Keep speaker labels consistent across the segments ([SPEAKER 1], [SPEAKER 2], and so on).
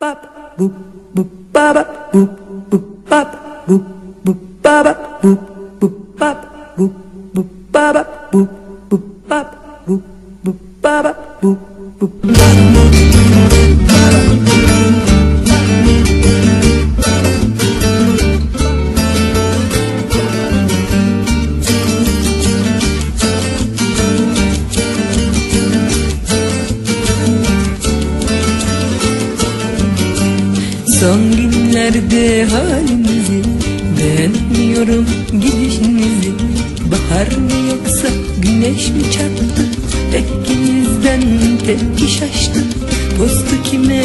[SPEAKER 1] bop boop boop baba boop boop bop boop boop baba boop boop bop boop boop baba boop boop bop boop boop baba boop boop
[SPEAKER 2] Son günlerde halimizi? Beğenmiyorum gidişinizi Bahar mı yoksa güneş mi çattı Tekinizden tepki şaştı Postu kime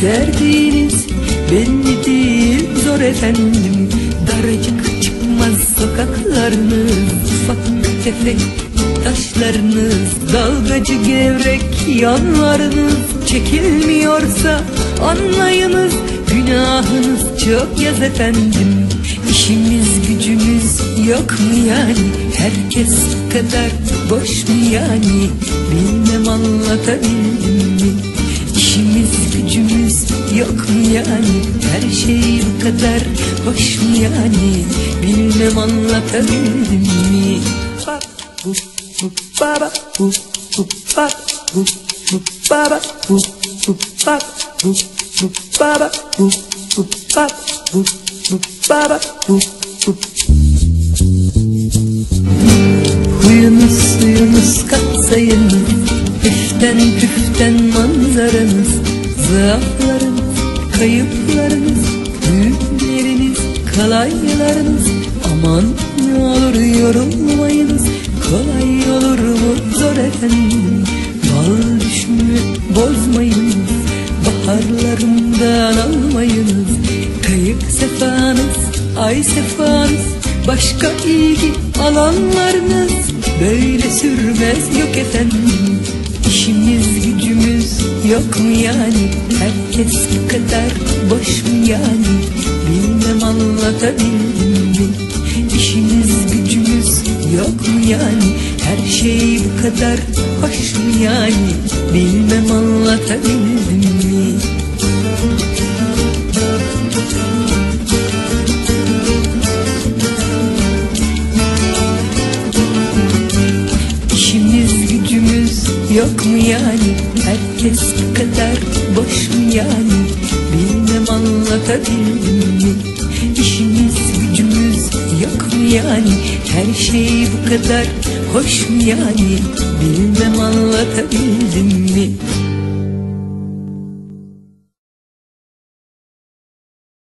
[SPEAKER 2] serdiğiniz Belli değil. Zor efendim Daracık çıkmaz sokaklarınız Ufak tefek taşlarınız Dalgacı gevrek yanlarınız. Çekilmiyorsa anlayınız Günahınız çok yaz efendim. İşimiz gücümüz yok mu yani? Herkes kadar boş mu yani? Bilmem anlatabildim mi? İşimiz gücümüz yok mu yani? Her şey bu kadar boş mu yani? Bilmem anlatabildim mi?
[SPEAKER 1] Bop boop boop baba boop boop bop boop boop baba boop bop boop boop baba boop boop baba
[SPEAKER 2] katsayınız Üften püften manzaranız Zaaflarınız, kayıplarınız Düğümleriniz, kalaylarınız Aman ne olur yorulmayınız Kolay olur mu? Zor efendim. Bal düşümü bozmayınız Baharlarımdan almayınız. Kayık sefanız, ay sefanız. Başka ilgi alanlarınız. Böyle sürmez yok efendim. İşimiz gücümüz yok mu yani? Herkes bu kadar boş mu yani? Bilmem anlatabildim mi? İşimiz gücümüz yok mu yani? Her şey bu kadar hoş mu yani? Bilmem anlatabildim gücümüz yok mu yani? Herkes kadar boş mu yani? Bilmem anlatabildim mi? İşimiz gücümüz yok mu yani? Her şey bu kadar hoş mu yani? Bilmem anlatabildim mi